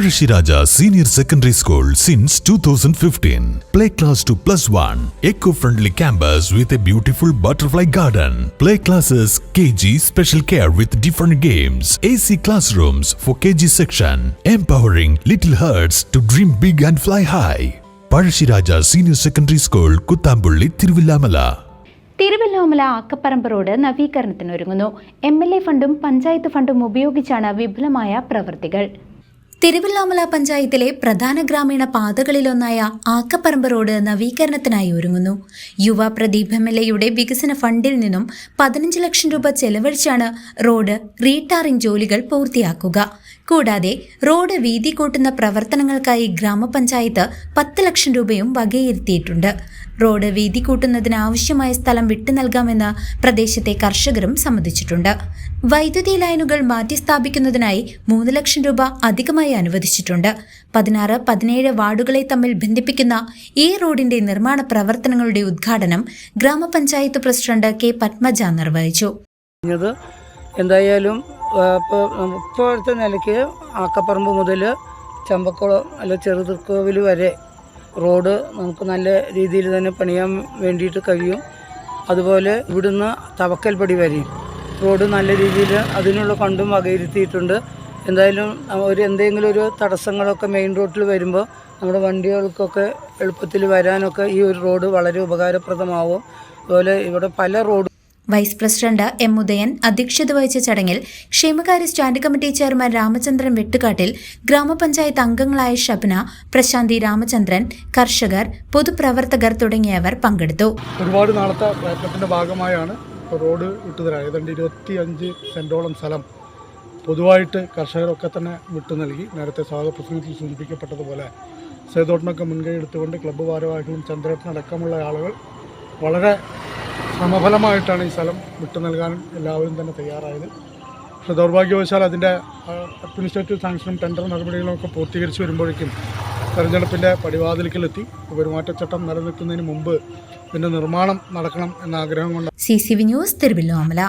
Pazhassi Raja senior secondary school since two thousand fifteen play class two plus one eco friendly campus with a beautiful butterfly garden play classes K G special care with different games A C classrooms for K G section empowering little hearts to dream big and fly high Pazhassiraja senior secondary school Kuthampully Thiruvilwamala Thiruvilwamala Akkaparamba road നവീകരണത്തിനൊരുങ്ങുന്നു. M L A ഫണ്ടും പഞ്ചായത്ത് ഫണ്ടും ഉപയോഗിച്ചാണ് വിപുലമായ പ്രവൃത്തികൾ. തിരുവല്ലോമല പഞ്ചായത്തിലെ പ്രധാന ഗ്രാമീണ പാതകളിലൊന്നായ Akkaparamba road നവീകരണത്തിനായി ഒരുങ്ങുന്നു. യുവ പ്രദീപ് എം എൽ എയുടെ വികസന ഫണ്ടിൽ നിന്നും പതിനഞ്ച് ലക്ഷം രൂപ ചെലവഴിച്ചാണ് റോഡ് റീടാറിംഗ് ജോലികൾ പൂർത്തിയാക്കുക. കൂടാതെ റോഡ് വീതി കൂട്ടുന്ന പ്രവർത്തനങ്ങൾക്കായി ഗ്രാമപഞ്ചായത്ത് പത്ത് ലക്ഷം രൂപയും വകയിരുത്തിയിട്ടുണ്ട്. റോഡ് വീതി കൂട്ടുന്നതിന് ആവശ്യമായ സ്ഥലം വിട്ടു നൽകാമെന്ന് പ്രദേശത്തെ കർഷകരും സമ്മതിച്ചിട്ടുണ്ട്. വൈദ്യുതി ലൈനുകൾ മാറ്റിസ്ഥാപിക്കുന്നതിനായി മൂന്ന് ലക്ഷം രൂപ അധികമായി അനുവദിച്ചിട്ടുണ്ട്. പതിനാറ് പതിനേഴ് വാർഡുകളെ തമ്മിൽ ബന്ധിപ്പിക്കുന്ന ഈ റോഡിന്റെ നിർമ്മാണ പ്രവർത്തനങ്ങളുടെ ഉദ്ഘാടനം ഗ്രാമപഞ്ചായത്ത് പ്രസിഡന്റ് കെ പത്മജ നിർവഹിച്ചു. എന്തായാലും ഇപ്പോൾ ഇപ്പോഴത്തെ നിലയ്ക്ക് ആക്കപ്പറമ്പ് മുതൽ ചമ്പക്കുളം അല്ല ചെറുതൃക്കോവിൽ വരെ റോഡ് നമുക്ക് നല്ല രീതിയിൽ തന്നെ പണിയാൻ വേണ്ടിയിട്ട് കഴിയും. അതുപോലെ ഇവിടുന്ന് തവക്കൽപ്പടി വരെയും റോഡ് നല്ല രീതിയിൽ അതിനുള്ള ഫണ്ടും വകയിരുത്തിയിട്ടുണ്ട്. എന്തായാലും ഒരു എന്തെങ്കിലും ഒരു തടസ്സങ്ങളൊക്കെ മെയിൻ റോഡിൽ വരുമ്പോൾ നമ്മുടെ വണ്ടികൾക്കൊക്കെ എളുപ്പത്തിൽ വരാനൊക്കെ ഈ ഒരു റോഡ് വളരെ ഉപകാരപ്രദമാവും. അതുപോലെ ഇവിടെ പല road vice president M Udayan അധ്യക്ഷത വഹിച്ച ചടങ്ങിൽ ക്ഷേമകാര്യ stand committee chairman Ramachandran Vettukattil ഗ്രാമപഞ്ചായത്ത് അംഗങ്ങളായ ഷബ്ന പ്രശാന്തി രാമചന്ദ്രൻ കർഷകർ പൊതുപ്രവർത്തകർ തുടങ്ങിയവർ പങ്കെടുത്തു. ഒരുപാട് നാളത്തെ പ്രയത്നത്തിന്റെ ഭാഗമായാണ് റോഡ് വിട്ടുതരാൻ. ഏതാണ്ട് ഇരുപത്തി അഞ്ച് സെന്റോളം സ്ഥലം പൊതുവായിട്ട് കർഷകരൊക്കെ തന്നെ വിട്ടു നൽകി. നേരത്തെ സ്വാഗതപ്രസംഗത്തിൽ സൂചിപ്പിക്കപ്പെട്ടതുപോലെ സേതോട്ടിനൊക്കെ മുൻകൈ എടുത്തുകൊണ്ട് ക്ലബ്ബ് ഭാരവാഹികളും ചന്ദ്രേട്ടനടക്കമുള്ള ആളുകൾ വളരെ ശ്രമഫലമായിട്ടാണ് ഈ സ്ഥലം വിട്ടു നൽകാൻ എല്ലാവരും തന്നെ തയ്യാറായത്. പക്ഷേ ദൗർഭാഗ്യവശാൽ അതിന്റെ അഡ്മിനിസ്ട്രേറ്റീവ് സാങ്ഷനും ടെൻഡർ നടപടികളും ഒക്കെ പൂർത്തീകരിച്ച് വരുമ്പോഴേക്കും തെരഞ്ഞെടുപ്പിന്റെ പടിവാതിൽക്കലെത്തി. പെരുമാറ്റച്ചട്ടം നിലനിൽക്കുന്നതിന് മുമ്പ് ഇതിന്റെ നിർമ്മാണം നടക്കണം എന്ന ആഗ്രഹം കൊണ്ട് C C V news Thiruvilwamala